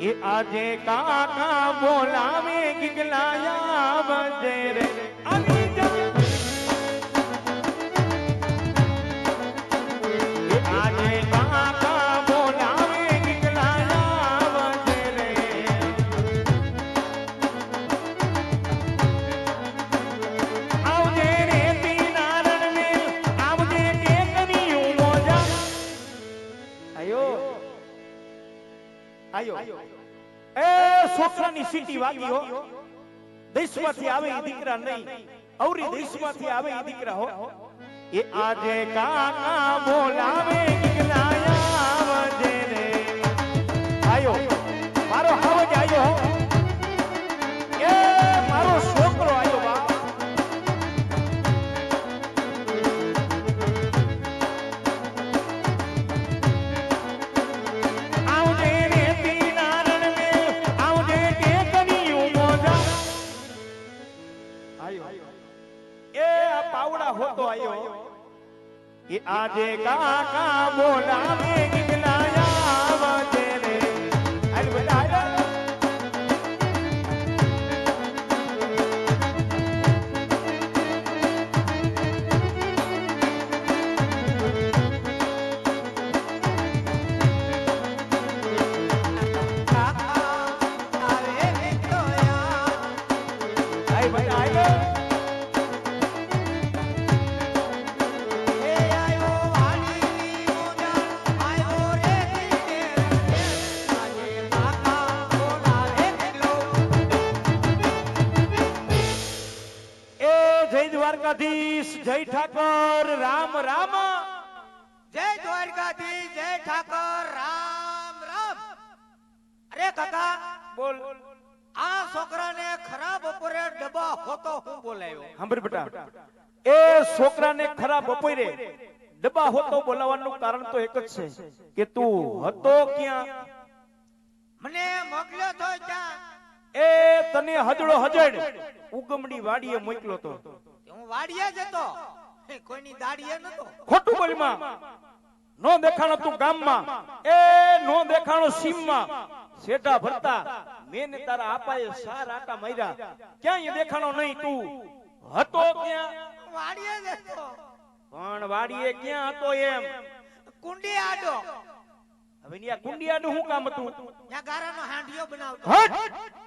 એ આજે કાકા બોલાવે ગીગલાયા બજે રે. આની જા. આજે કાકા આયો. છોકરાની સીટી વાગી હો દેશમાંથી આવે એ દીકરા નહીં અવરી દેશમાંથી આવે એ દીકરા હો. એ આજે કાકા બોલાવે ગિગનાયા હોતો આયો એ આજે કાકા બોલાવે ગિગનાયા બોલ આ છોકરાને ખરાબ બપોરે ડબ્બા હોતો હું બોલાયો. સાંભળ બેટા એ છોકરાને ખરાબ બપોરે ડબ્બા હોતો બોલાવવાનું કારણ તો એક જ છે કે તું હતો ક્યાં? મને મોકલ્યો તો ત્યાં. એ તને હજડો હજડ ઉગમડી વાડીએ મોકલ્યો તો. હું વાડીએ જતો કોઈની દાડીએ નતો. ખોટું બોલમાં. નો દેખાણો તું ગામમાં. એ નો દેખાણો સીમમાં. શેઠા ભરતા. મેને તારા આપાએ સાર આટા માર્યા. ક્યાંય દેખાણો નહીં તું. હતો ક્યાં? વાડીએ જ પણ વાડીએ ક્યાં હતો એમ? કુંડી આડો. હવે ન્યા કુંડિયાનું શું કામ હતું? ત્યાં ગારાનો હાંડિયો બનાવતો. હટ!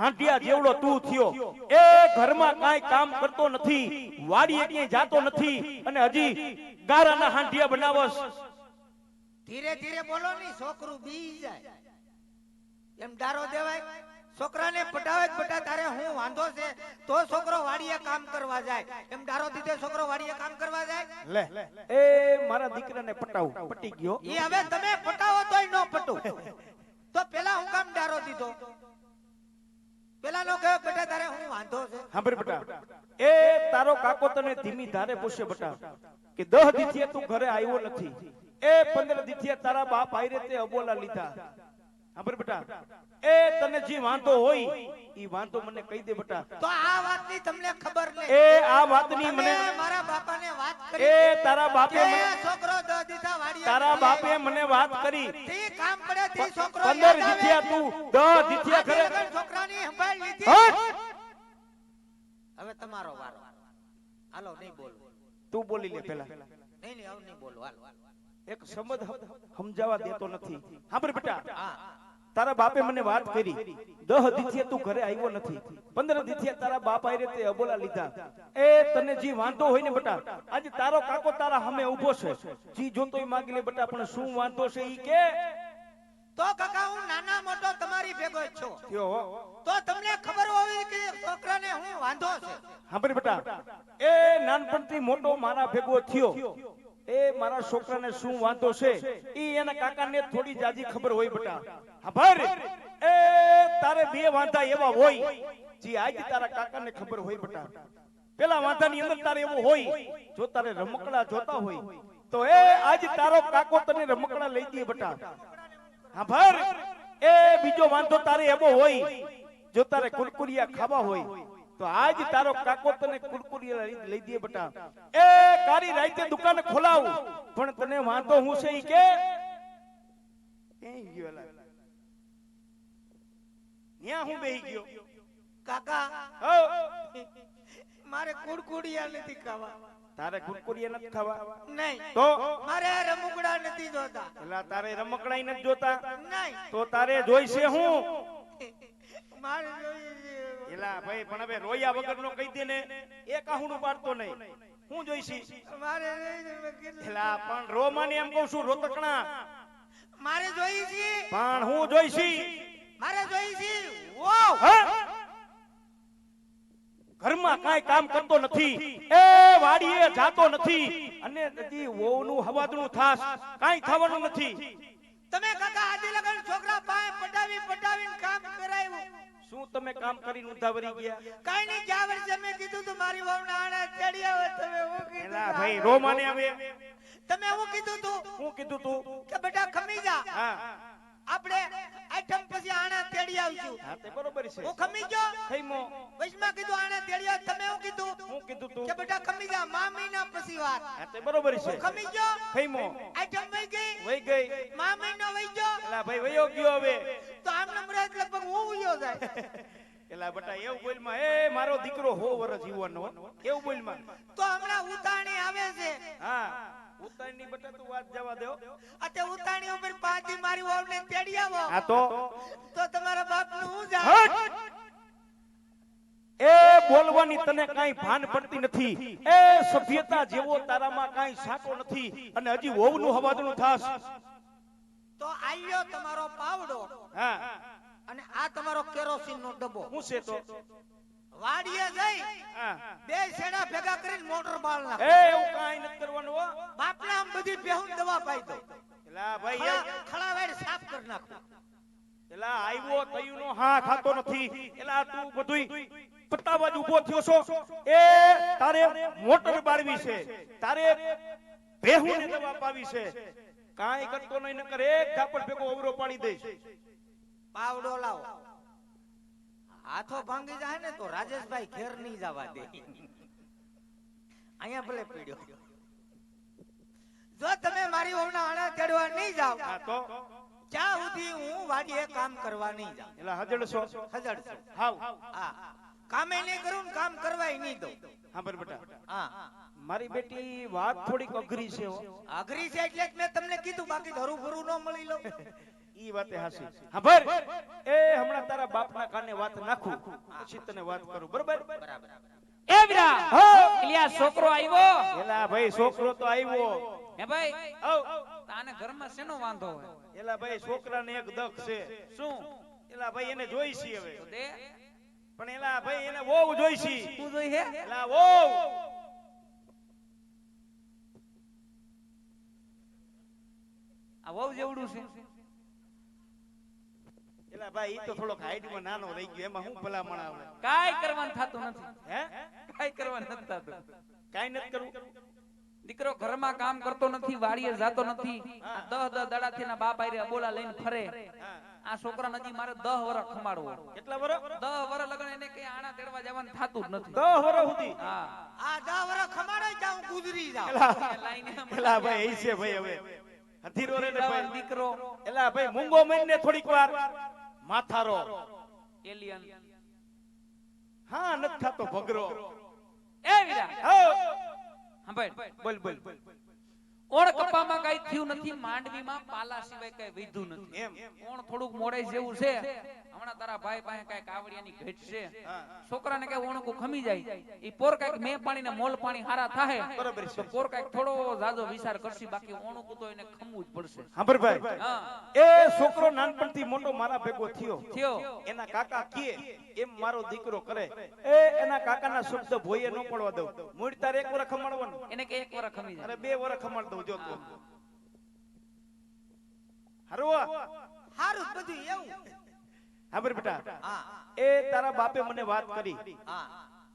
હાંડિયા જેવડો તું થયો. એ ઘરમાં કાંઈ કામ કરતો નથી. વાડીએ ક્યાંય જાતો નથી. અને હજી ગારાના હાંડિયા બનાવસ ધીરે ધીરે બોલો ની છોકરું બી જાય. એમ ડારો દેવાય છોકરાને પટાવે જ પટા તારે હું વાંધો છે? તો છોકરો વાડીએ કામ કરવા જાય. એમ ડારો દીધે છોકરો વાડીએ કામ કરવા જાય. લે. એ મારા દીકરાને પટાવું. પટી ગયો. ઈ હવે તમે પટાવો તોય નો પટું. તો પેલા હું કામ ડારો દીધો? પેલા નો બેટા તારે હું વાંધો છે? સાંભળ બેટા. એ તારો કાકો તને ધીમી ધારે પૂછે બેટા કે દહ દીથીએ તું ઘરે આવ્યો નથી. એ પંદર દીથીએ તારા બાપ આયરે તે અબોલા લીધા. સાંભળ બેટા. એ તને જે વાંધો હોય ઈ વાંધો મને કહી દે બેટા. તો આ વાતની તમને ખબર નહીં. એ આ વાતની મને મારા બાપાને વાત એ તારા બાપે મને છોકરો દસ દીધા વાડીએ તારા બાપે મને વાત કરી કામ છોકરો પંદર યાદ તું દહ દીથિયા ખરે છોકરાની સંભાળ લીધી. હવે તમારો વારો. હાલો નહીં બોલ તું બોલી લે પહેલા નહીં નહીં હવે નહીં બોલો હાલો. એક શબ્દ સમજાવવા દેતો નથી. સાંભળ બેટા. તારા બાપે મને વાત કરી. દહ દીથિયા તું ઘરે આવ્યો નથી. પંદર દીથિયા તારા બાપ આવી તે અબોલા લીધા. એ તને જે વાંધો હોય ને બેટા આજે તારો કાકો તારા સામે ઊભો છે. જી જોતો માંગી લે બેટા પણ શું વાંધો છે ઈ કે? તો કાકા હું નાના મોટો તમારી ભેગો જ છું. થયો તો તમને ખબર હોવી કે છોકરાને હું વાંધો છે? સાંભળ બેટા એ નાનપણથી મોટો મારા ભેગો થયો. એ મારા છોકરાને શું વાંધો છે? એ એના કાકાને થોડી જાજી ખબર હોય બેટા. સાંભળ એ તારે બે વાંધા એવા હોય જે આજ તારા કાકાને ખબર હોય બેટા. પેલા વાંધાની અંદર તારે એવું હોય જો તારે રમકડા જોતા હોય તો એ આજ તારો કાકો તને રમકડા લઈ દે બેટા. સાંભળ એ બીજો વાંધો તારે એવો હોય જો તારે કુરકુરિયા ખાવા હોય તો આજ તારો કાકો તને કુરકુરિયા લઈ- દે બેટા. એ કારી રાતે દુકાન ખોલાવ પણ તને વાંધો હું છે ઈ કે? ક્યાંય ગયો લા? ન્યા હું બેહી ગયો? કાકા હો મારે કુડકુડિયા નથી ખાવા. તારે કુરકુરિયા નથી ખાવા? નહીં. તો? મારે રમકડા નથી જોતા. એલા તારે રમકડા નથી જોતા? નહીં. તો તારે જોઈશે હું? મારે જોઈએ એલા ભાઈ પણ હવે રોયા વગર નો કહી દે ને એ કાહુનું પાડતો નહીં. હું જોઈશી? મારે. એલા પણ રોમાને એમ કહું છું રોતકણા. મારે જોઈશી? છે પણ હું જોઈશી? મારે જોઈશી? ઓ હા? ઘરમાં કાંઈ કામ કરતો નથી. એ વાડીએ જાતો નથી. અને હજી વહુનું હવાદનું થાસ કાંઈ થવાનું નથી. તમે કાકા આદિ લગન છોકરા પાએ પટાવી પટાવીને કામ કરાવ્યું. શું તમે કામ કરીને ઉધાવરી ગયા? કાઈ નહીં ગયા વર્ષે મેં કીધું તું મારી વહુના આણા ચડ્યા આવે તમે હું કીધું એલા તું ભાઈ રોમાને આવે. તમે હું કીધું તું હું કીધું તું? કે બેટા ખમી જા. હા. આપણે આઈટમ પછી આણા તેડી આવશું. હા તે બરોબર છે. હું ખમી ગયો? ખઈમો વૈષ્ણવ કીધું આણા તેડી આવ. તમે હું કીધું? હું કીધું તું. કે બેટા ખમી જા મા મહિના પછી વાત. હા તે બરોબર છે. હું ખમી ગયો? ખઈમો આઈટમ વઈ ગઈ? વઈ ગઈ. મા મહિનો વઈ ગયો? એલા ભાઈ વયો ગયો હવે. તો આમ નંબર લગભગ હું ઉયો જાય એલા બટા એવું બોલમાં એ મારો દીકરો હો વરસ જીવવાનો. એવું બોલમાં. તો હમણાં ઉતાણી આવે છે. હા. ઉતારની બટે તું વાત જવા દો અતે ઉતાણી ઉપર પાછી મારી વહુને તેડી આવો. આ તો તો તમારા બાપનું હું જા એ બોલવાની તને કાઈ ભાન પડતી નથી. એ સભ્યતા જેવો તારામાં કાઈ સાટો નથી. અને હજી વહુનું હવાદનું થાસ તો આયો તમારો પાવડો. હા. અને આ તમારો કેરોસીન નો ડબ્બો. હું છે તો? વાડીએ જઈ બે છેડા ભેગા કરીને મોટર બાળ એ એવું કાઈ ન કરવાનું હો. બાપને આમ બધી બેહું દવા પાઈ દો. એલા ભાઈ ખળા ખળા વાળી સાફ કર નાખો. એલા આવ્યો તયુનો હા ખાતો નથી. એલા તું બધુંય પતાવા જ ઊભો થયો છો. એ તારે મોટર બાળવી છે. તારે ભેહુને દવા પાવી છે. કાઈ કરતો નહીં નકર એક ઝાપડ ભેગો અવરો પાડી દે પાવડો લાવો. હાથો ભાંગી જાય ને તો રાજેશભાઈ ઘેર નહીં જવા દે. અહીંયા ભલે પીડ્યો. જો તમે મારી ઓમના આણા તેડવા નહીં જાવ તો? ક્યાં સુધી હું વાડીએ કામ કરવા નહીં જાવ એટલે હજડશો? હજડશો. હાવ. હા. કામે નહીં કરું ને કામ કરવાય નહીં દઉં. હા બર બેટા હા. મારી બેટી વાત થોડીક અઘરી છે અઘરી છે એટલે જ મેં તમને કીધું બાકી ધરું ભરું ન મળી લઉં. ઈ વાતે હાસી. હા એ હમણાં તારા બાપના કાને વાત નાખું. પછી તને વાત કરું. બરોબર. બરાબર? એ વીરા હો ઇલિયા છોકરો આવ્યો. એલા ભાઈ છોકરો તો આવ્યો. હે ભાઈ આવ તાને ઘરમાં શેનો વાંધો હોય? એલા ભાઈ છોકરાને એક દખ છે. શું? એલા ભાઈ એને જોઈ છી હવે પણ એલા ભાઈ એને વહુ જોઈ છી તું જોઈ હે? એલા વહુ. આ વહુ જેવડું છે. એલા ભાઈ ઈ તો થોડોક હાઈટમાં નાનો રહી ગયો એમાં હું ભલામણ આવે? કાઈ કરવાનું થતું નથી. હે? કાઈ કરવાનું નથી થતું. કાઈ નથી કરવું. દીકરો ઘરમાં કામ કરતો નથી વાડીએ જાતો નથી. આ દહ દહ દાડાથી ના બાપ આયરે અબોલા લઈને ફરે. આ છોકરા નથી મારે દહ વર ખમાડવો. કેટલા વર દહ વર લગન એને કઈ આણા તેડવા જવાનું થતું જ નથી. દહ વર સુધી? હા. આ દહ વર ખમાડો જાઉં ગુજરી જાઉં એ લાઈને પેલા ભાઈ એ છે ભાઈ હવે. હથીરો રે ભાઈ. દીકરો. એલા ભાઈ મૂંગો મહિને થોડીક વાર. માથારો. એલિયન. હા નથી થતો ભગરો. એ વિરા હો. સાંભળ બોલ બોલ. ઓણ કપામાં કઈ થયું નથી માંડવીમાં પાલા સિવાય કઈ વિધું નથી. એમ. કોણ થોડુંક મોડે જેવું છે? હમણાં તારા ભાઈ પાસે કઈ કાવડિયાની ઘેટ છે. છોકરાને કઈ ઓણકું ખમી જાય. ઈ પોર કંઈક મે પાણી ને મોલ પાણી હારા થાય બરાબર છે. પોર કંઈક થોડો જાજો વિચાર કરશે બાકી ઓણકું તો એને ખમવું જ પડશે. સાંભળભાઈ ભાઈ. એ છોકરો નાનપણથી મોટો મારા ભેગો થયો. થયો. એના કાકા કીએ એમ મારો દીકરો કરે. એ એના કાકાના શબ્દ ભોયે ન પડવા દઉં. મૂળ તારે એક વાર ખમાડવાનું. એને કે એક વાર ખમી જાય. અરે બે વાર ખમાડ દઉં. જો તું હરવા હારું બધું એવું. હાબર બેટા. એ તારા બાપે મને વાત કરી.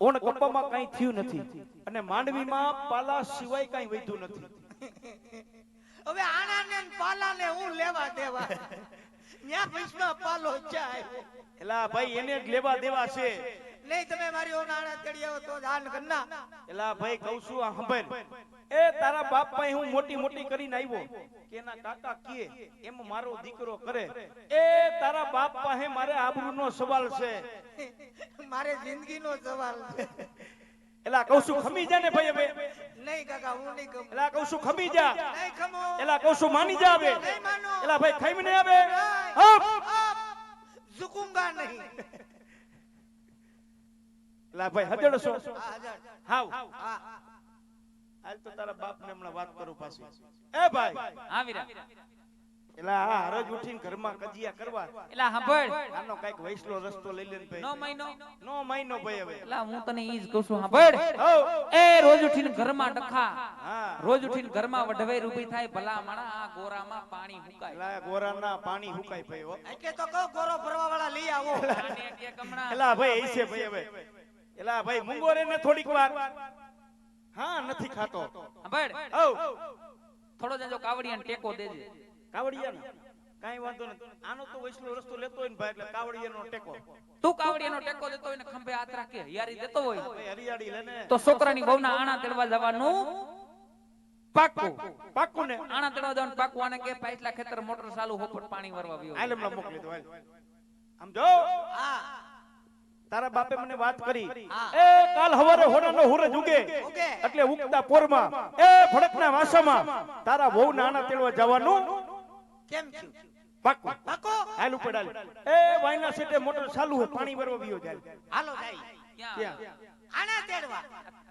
ઓણ કપ્પામાં કઈ થયું નથી. અને માંડવીમાં પાલા સિવાય કઈ વધ્યું નથી. હવે આણાને પાલાને હું લેવા દેવા? ન્યા પૈસા પાલો જાય. એલા ભાઈ એને જ લેવા દેવા છે. નહીં તમે મારી ઓના ચડી આવો તો જ કરના એલા ભાઈ કહું છું આ સાંભળ. એ તારા બાપ પાસે હું મોટી મોટી કરીને આવ્યો કે એના કાકા કીએ એમ મારો દીકરો કરે. એ તારા બાપ પાસે મારે આબરૂનો સવાલ છે. મારે જિંદગીનો સવાલ છે. એલા કહું છું ખમી જા ને ભાઈ હવે. નહીં કાકા હું નહીં કમું એલા કહું છું ખમી જા. નહીં ખમો. એલા કહું છું માની જા હવે. નહીં માનો. એલા ભાઈ ખમી ને આવે. હપ! ઝુકુંગા નહીં. એલા ભાઈ હજડશો. હા હજડ. હાવ. હા. હાલ તો તારા બાપને હમણાં વાત કરું પાછી. એ ભાઈ. આવી રહ્યા એલા આ હરજ ઉઠીને ઘરમાં કજિયા કરવા. એલા સાંભળ આનો કંઈક વૈસલો રસ્તો લઈ લે ભાઈ. નો મહિનો. નો મહિનો ભાઈ હવે. એલા હું તને ઈ જ કહું છું સાંભળ એ રોજ ઉઠીને ઘરમાં ડખા. હા. રોજ ઉઠીને ઘરમાં વઢવાઈ ઊભી થાય ભલા માણા આ ગોરામાં પાણી હુકાય. એલા ગોરાના પાણી હુકાય ભાઈ હો. કે તો કહો ગોરો ભરવા વાળા લઈ આવો. એલા ભાઈ એ છે ભાઈ હવે. એલા ભાઈ મુંગોરે ને થોડીક વાર. હા નથી ખાતો. સાંભળ થોડો જાજો કાવડિયાને ટેકો દેજે. કાવડિયા ને કાઈ વાંધો નથી. આનો તો વૈષ્ણવ રસ્તો લેતો હોય ને ભાઈ એટલે કાવડિયાનો ટેકો. તું કાવડિયાનો ટેકો દેતો હોય ને ખંભે હાથ રાખે યારી દેતો હોય. હરિયાળી લે ને. તો છોકરાની બહુના આણા તેડવા જવાનું? પાકું પાકું ને. આણા તેડવા જવાનું. પાકું આને કે પાછલા ખેતર મોટર ચાલુ હોપટ પાણી વરવા વ્યો. હાલ મોકલી દો આમ જો. હા. તારા બાપે મને વાત કરી. એ કાલ હવારે હોડાનો હુરજ ઉગે ઉગે. એટલે ઉગતા પોરમાં એ ભડકના વાસામાં તારા વહુ નાના તેડવા જવાનું. કેમ થયું? પાકો. પાકો? હાલ ઉપર હાલ. એ વાયના સેટે મોટર ચાલુ હોય પાણી ભરવા વિયો જાય હાલો જાય ક્યાં? આના તેડવા.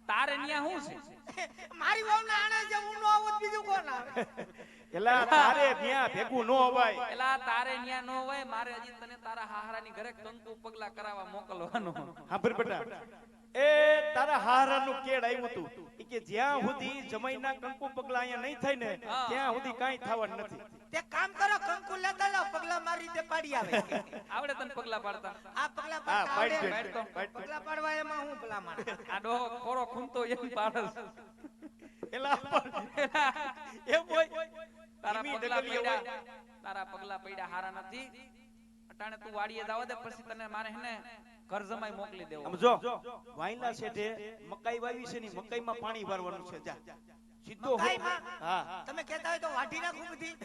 તારે ન્યા શું છે? મારી વહુના આણા જે હું નો આવત બીજું કોણ આવે? એલા તારે ત્યાં ભેગું નો હોય. એલા તારે ન્યા નો હોય મારે હજી તને તારા હાહરાની ઘરે કંકુ પગલા કરાવવા મોકલવાનો. હાંભળ બેટા. એ તારા હારાનું કેડ આવ્યું તું કે જ્યાં સુધી જમાઈના કંકુ પગલા અહીંયા નહીં થાય ને ત્યાં સુધી કાંઈ થવાનું નથી. તે કામ કરો કંકુ લેતા લો પગલા મારી રીતે પાડી આવે. આવડે તને પગલા પાડતા? આ પગલા પાડતા આવડે? પગલા પાડવા એમાં હું ભલા માણસ? આ ડોહો ખોરો ખૂંતો એમ પાડસ એલા. એમ હોય. તારા પગલા પડ્યા. તારા પગલા પડ્યા હારા નથી. અટાણે તું વાડીએ જાવ દે પછી તને મારે હેને ઘર જમાઈ મોકલી દેવો. સમજો જો શેઠે મકાઈ વાવી છે ને મકાઈમાં પાણી ભરવાનું છે જા. સીધો મકાઈમાં? હા. તમે કહેતા હોય તો વાઢી નાખું બધી.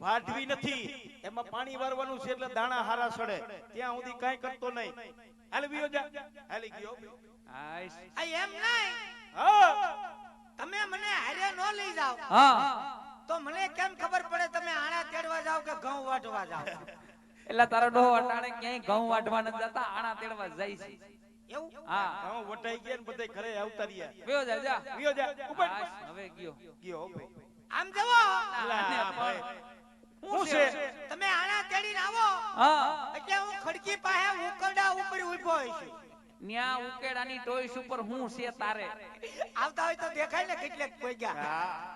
વાઢવી નથી. એમાં પાણી વારવાનું છે એટલે દાણા હારા સડે. ત્યાં સુધી કાઈ કરતો નહીં. હાલ વિયો જા. હાલી ગયો. હાઈશ. એમ નહીં. હા. તમે મને હારે નો લઈ જાઓ. હા. તો મને કેમ ખબર પડે તમે આણા તેડવા જાવ કે ઘઉં વાટવા જાવ એટલે તારો ડોહો અટાણે ક્યાંય ઘઉં વાટવા ન જતા આણા તેડવા જાય છે. એવું? હા. ઘઉં વટાઈ ગયા ને બધે ઘરે આવતા રહ્યા. વેયો જા જા. ગયો જા. ઉપર હવે ગયો. ગયો આમ જવો. છે? તમે આણા તેડીને આવો. હા. એટલે હું ખડકી પાસે ઉકરડા ઉપર ઊભો છું. ન્યા ઉકેડાની ટોઈસ ઉપર હું છે તારે. આવતા હોય તો દેખાય ને કેટલેક કોઈ ગયા હા.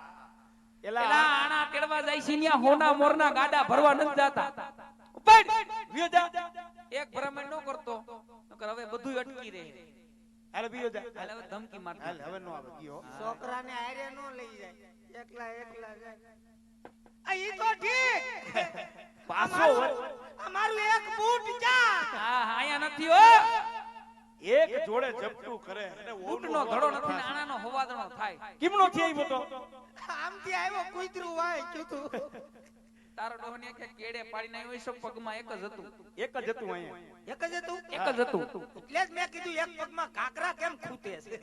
એલા આણા તેડવા જાય છે ન્યા હોના મોરના ગાડા ભરવા નથી જાતા. જા. એક ભ્રમણ નો કરતો. નકર હવે બધું અટકી રહે. હાલ વિયો જા. હાલ હવે ધમકી મારતો. હાલ હવે નો આવે. ગયો છોકરાને હારે નો લઈ જાય. એકલા એકલા જાય. આ ઈ તો ઠીક. પાછો અમારું- એક બૂટ ક્યાં હા હા, નથી હો. એક જોડે જપટું કરે અને ધડો નથી ને નો આણાનો હોવાદણો થાય. કેમનો થી આવ્યો તો આમથી આવ્યો કૂતરું વાય કીધું. તારો ડોહને કે કેડે પાડીને આવ્યો છે પગમાં એક જ હતું. એક જ હતું અહીંયા. એક જ હતું? એક જ હતું. એટલે જ મેં કીધું એક પગમાં કાકરા કેમ ખૂટે છે?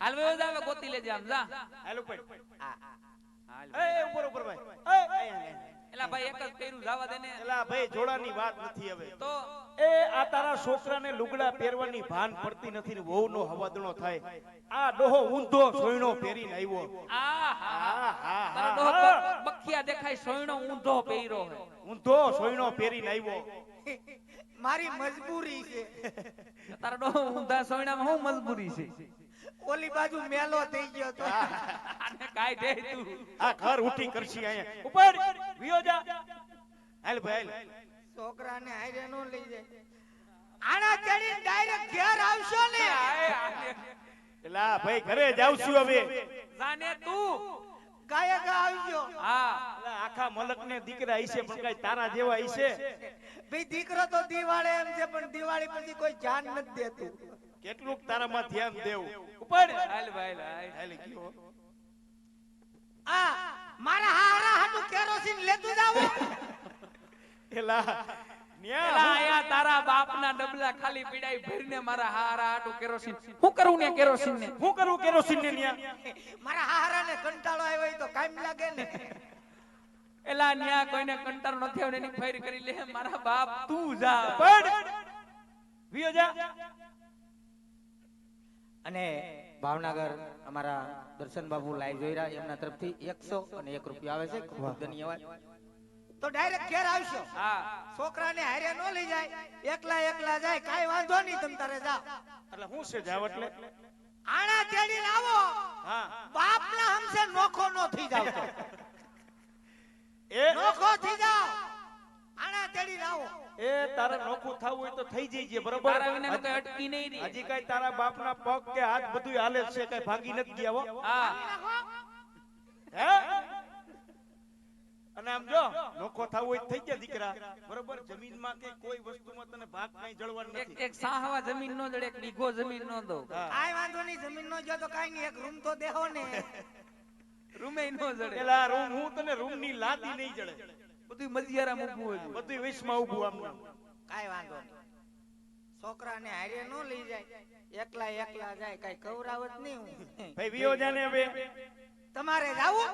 હાલ વેવ જાવે ગોતી લેજે આમ જા. હાલ ઉપર. હા. હાલ એ ઉપર ઉપર ભાઈ. એલા ભાઈ એક જ કર્યું જાવા દે ને એલા ભાઈ જોડાની વાત નથી હવે. તો એ આ તારા છોકરાને લુગડા પહેરવાની ભાન પડતી નથી ને વહુનો હવાદણો થાય. આ ડોહો ઊંધો સોયણો પહેરીને આવ્યો. આ હા હા હા. ડોહો બખિયા દેખાય સોયણો ઊંધો પહેર્યો હે ઊંધો સોયણો પહેરીને આવ્યો. મારી મજબૂરી છે. તારા ડોહો ઊંધા સોયણામાં હું મજબૂરી છે? ઓલી બાજુ મેલો થઈ ગયો તો. આને કાઈ દે તું. આ ઘર ઉઠી કરશી અહીંયા. ઉપર વિયો જા હાલ ભાઈ હાલ. છોકરાને હારે નો લઈ જાય. આના ચડી ડાયરેક્ટ ઘેર આવશો ને. એલા ભાઈ ઘરે જાવ છું હવે. જાને તું. ગાયક આવજો. હા. આખા મલક ને દીકરા હશે પણ કઈ તારા જેવા હશે? ભાઈ દીકરો તો દિવાળે એમ છે પણ દિવાળી પછી કોઈ જાન નથી દેતું. કેટલુંક તારામાં ધ્યાન દેવું. ઉપર હાલ ભાઈ હાલ. હાલ ગયો. આ મારા હારા હાટુ કેરોસીન લેતું જાવ એલા આયા તારા બાપના ડબલા ખાલી પીડાઈ ભરીને મારા હારા હાટુ કેરોસીન. હું કરું ને કેરોસીન ને હું કરું કેરોસીન ને ન્યા? મારા હારાને કંટાળો આવ્યો હોય તો કામ લાગે ને. એલા ન્યા કોઈને કંટાળો નથી આવ્યો ને એની ફેર કરી લે. મારા બાપ તું જા. પડ. વિયો જા. અને ભાવનગર અમારા દર્શન બાબુ લાઈવ જોઈ રહ્યા એમના તરફથી એકસો અને એક રૂપિયા આવે છે. ખૂબ ધન્યવાદ. તો ડાયરેક્ટ ઘેર આવશો. હા. છોકરાને હારે ન લઈ જાય. એકલા એકલા જાય. કાઈ વાંધો નહીં તમ તારે જાઓ એટલે હું છે જાવ એટલે આણા તેડી લાવો હા. બાપના હમસે નોખો નો થઈ જાવ એ નોખો થઈ જાવ. આણા તેડી આવો. એ તારા નોખું થવું હોય તો થઈ જઈએ બરોબર? અટકી નહીં રહી. હજી કઈ તારા બાપના પગ કે હાથ બધું હાલે છે કઈ ભાગી નથી ગયા હો. હે. અને આમ જો નોખો થવું હોય થઈ ગયા દીકરા. બરોબર? જમીનમાં કે કોઈ વસ્તુમાં તને ભાગ કઈ જળવાનું એક નથી. એક સાહવા જમીન નો જડે એક બીગો જમીન નો દો. કાઈ વાંધો નહીં જમીન નો જો તો કાઈ નહીં એક રૂમ તો દેહો ને રૂમે નો જડે. પેલા રૂમ હું તને રૂમની લાદી નહીં જડે. બધું મજિયારા મૂકવું હોય બધું વિશમાં ઉભું આમ. કાઈ વાંધો નહીં. છોકરાને હારે ન લઈ જાય. એકલા એકલા જાય. કાઈ કવરાવત નહીં હું ભાઈ વિયો જાને હવે. તમારે જાવું